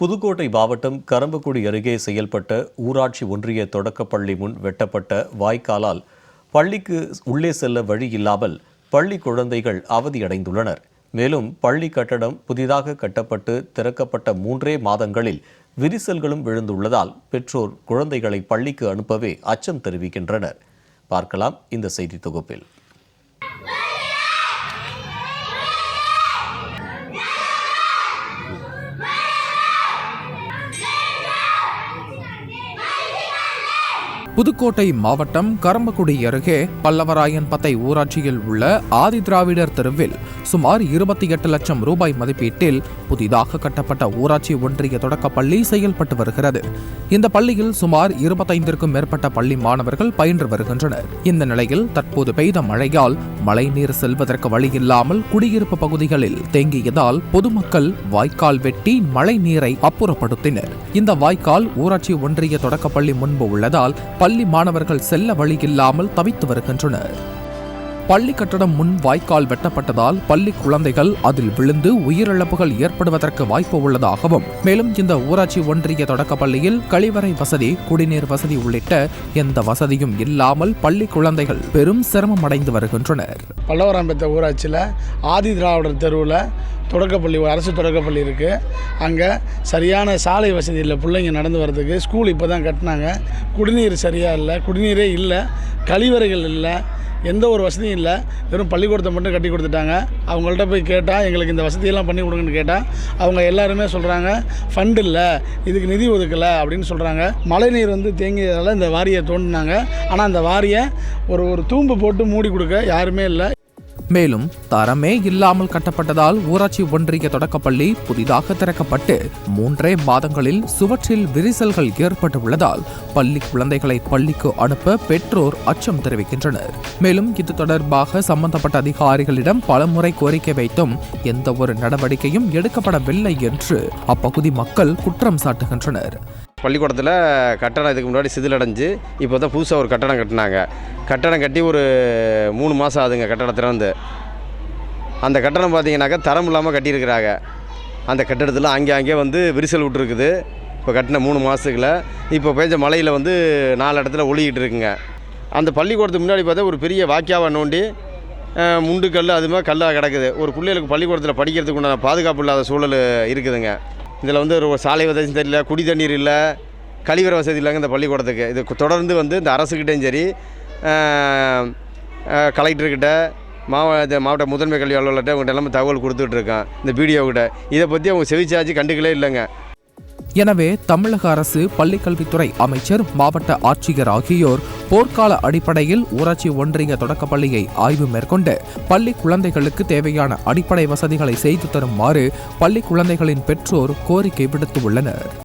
புதுக்கோட்டை மாவட்டம் கரம்பக்குடி அருகே செயல்பட்ட ஊராட்சி ஒன்றிய தொடக்கப்பள்ளி முன் வெட்டப்பட்ட வாய்க்காலால் பள்ளிக்கு உள்ளே செல்ல வழி இல்லாமல் பள்ளி குழந்தைகள் அவதியடைந்துள்ளனர். மேலும் பள்ளி கட்டடம் புதிதாக கட்டப்பட்டு திறக்கப்பட்ட மூன்றே மாதங்களில் விரிசல்களும் விழுந்துள்ளதால் பெற்றோர் குழந்தைகளை பள்ளிக்கு அனுப்பவே அச்சம் தெரிவிக்கின்றனர். பார்க்கலாம் இந்த செய்தி தொகுப்பில். புதுக்கோட்டை மாவட்டம் கரம்பக்குடி அருகே பல்லவராயன்பத்தை ஊராட்சியில் உள்ள ஆதிதிராவிடர் தெருவில் சுமார் இருபத்தி எட்டு லட்சம் ரூபாய் மதிப்பீட்டில் புதிதாக கட்டப்பட்ட ஊராட்சி ஒன்றிய தொடக்கப்பள்ளி செயல்பட்டு வருகிறது. இந்த பள்ளியில் சுமார் இருபத்தைந்திற்கும் மேற்பட்ட பள்ளி மாணவர்கள் பயின்று வருகின்றனர். இந்த நிலையில் தற்போது பெய்த மழையால் மழைநீர் செல்வதற்கு வழியில்லாமல் குடியிருப்பு பகுதிகளில் தேங்கியதால் பொதுமக்கள் வாய்க்கால் வெட்டி மழை நீரை அப்புறப்படுத்தினர். இந்த வாய்க்கால் ஊராட்சி ஒன்றிய தொடக்கப்பள்ளி முன்பு உள்ளதால் பள்ளி மாணவர்கள் செல்ல வழியில்லாமல் தவித்து வருகின்றனர். பள்ளி கட்டடம் முன் வாய்க்கால் வெட்டப்பட்டதால் பள்ளி குழந்தைகள் அதில் விழுந்து உயிரிழப்புகள் ஏற்படுவதற்கு வாய்ப்பு உள்ளதாகவும் மேலும் இந்த ஊராட்சி ஒன்றிய தொடக்க பள்ளியில் கழிவறை வசதி குடிநீர் வசதி உள்ளிட்ட எந்த வசதியும் இல்லாமல் பள்ளி குழந்தைகள் பெரும் சிரமம் அடைந்து வருகின்றனர். பல்லவராம்பேத்த ஊராட்சியில் ஆதி திராவிடர் தெருவில் தொடக்கப்பள்ளி அரசு தொடக்கப்பள்ளி இருக்குது அங்கே சரியான சாலை வசதி இல்லை பிள்ளைங்க நடந்து வர்றதுக்கு. ஸ்கூல் இப்போ தான் கட்டினாங்க. குடிநீர் சரியாக இல்லை குடிநீரே இல்லை கழிவறைகள் இல்லை எந்த ஒரு வசதியும் இல்லை. வெறும் பள்ளிக்கூடத்தை மட்டும் கட்டி கொடுத்துட்டாங்க. அவங்கள்ட்ட போய் கேட்டால் எங்களுக்கு இந்த வசதியெல்லாம் பண்ணி கொடுங்கன்னு கேட்டால் அவங்க எல்லாருமே சொல்கிறாங்க ஃபண்ட் இல்லை இதுக்கு நிதி ஒதுக்கலை அப்படின்னு சொல்கிறாங்க மழைநீர் வந்து தேங்கியதால் இந்த வாரியை தோண்டினாங்க. ஆனால் அந்த வாரியை ஒரு ஒரு தூம்பு போட்டு மூடி கொடுக்க யாருமே இல்லை. மேலும் தரமே இல்லாமல் கட்டப்பட்டதால் ஊராட்சி ஒன்றிய தொடக்கப்பள்ளி புதிதாக திறக்கப்பட்டு மூன்றே மாதங்களில் சுவற்றில் விரிசல்கள் ஏற்பட்டுள்ளதால் பள்ளி குழந்தைகளை பள்ளிக்கு அனுப்ப பெற்றோர் அச்சம் தெரிவிக்கின்றனர். மேலும் இது தொடர்பாக சம்பந்தப்பட்ட அதிகாரிகளிடம் பலமுறை கோரிக்கை வைத்தும் எந்த ஒரு நடவடிக்கையும் எடுக்கப்படவில்லை என்று அப்பகுதி மக்கள் குற்றம் சாட்டுகின்றனர். பள்ளிக்கூடத்தில் கட்டடம் இதுக்கு முன்னாடி சிதிலடைஞ்சு இப்போ தான் புதுசாக ஒரு கட்டடம் கட்டினாங்க. கட்டடம் கட்டி ஒரு மூணு மாதம் ஆகுதுங்க கட்டடம் திறந்து அந்த கட்டடம் பார்த்தீங்கன்னாக்கா தரம் இல்லாமல் கட்டியிருக்கிறாங்க. அந்த கட்டடத்தில் அங்கே அங்கே வந்து விரிசல் விட்டுருக்குது. இப்போ கட்டின மூணு மாதத்துக்குள்ள இப்போ பெஞ்ச மழையில் வந்து நாலு இடத்துல ஒழுகிட்டு இருக்குங்க. அந்த பள்ளிக்கூடத்துக்கு முன்னாடி பார்த்தா ஒரு பெரிய வாக்கியாவை நோண்டி முண்டு கல் அது மாதிரி கல்லாக கிடக்குது. ஒரு பிள்ளைகளுக்கு பள்ளிக்கூடத்தில் படிக்கிறதுக்கு உண்டான பாதுகாப்பு இல்லாத சூழல் இருக்குதுங்க. இதில் வந்து ஒரு சாலை வசதி தெரியல குடி தண்ணீர் இல்லை கழிவறை வசதி இல்லைங்க இந்த பள்ளிக்கூடத்துக்கு. இது தொடர்ந்து வந்து இந்த அரசுக்கிட்டையும் சரி கலெக்டர்கிட்ட மாவட்ட மாவட்ட முதன்மை கல்வி அலுவலர்கிட்ட உங்கள்கிட்ட எல்லாமே தகவல் கொடுத்துட்ருக்கேன் இந்த பிடிஓக்கிட்ட இதை பற்றி அவங்க செவிச்சாச்சு கண்டுக்கலே இல்லைங்க. எனவே தமிழக அரசு பள்ளிக்கல்வித்துறை அமைச்சர் மாவட்ட ஆட்சியர் ஆகியோர் போர்க்கால அடிப்படையில் ஊராட்சி ஒன்றிய தொடக்கப்பள்ளியை ஆய்வு மேற்கொண்டு பள்ளி குழந்தைகளுக்கு தேவையான அடிப்படை வசதிகளை செய்து தருமாறு பள்ளி குழந்தைகளின் பெற்றோர் கோரிக்கை விடுத்துள்ளனர்.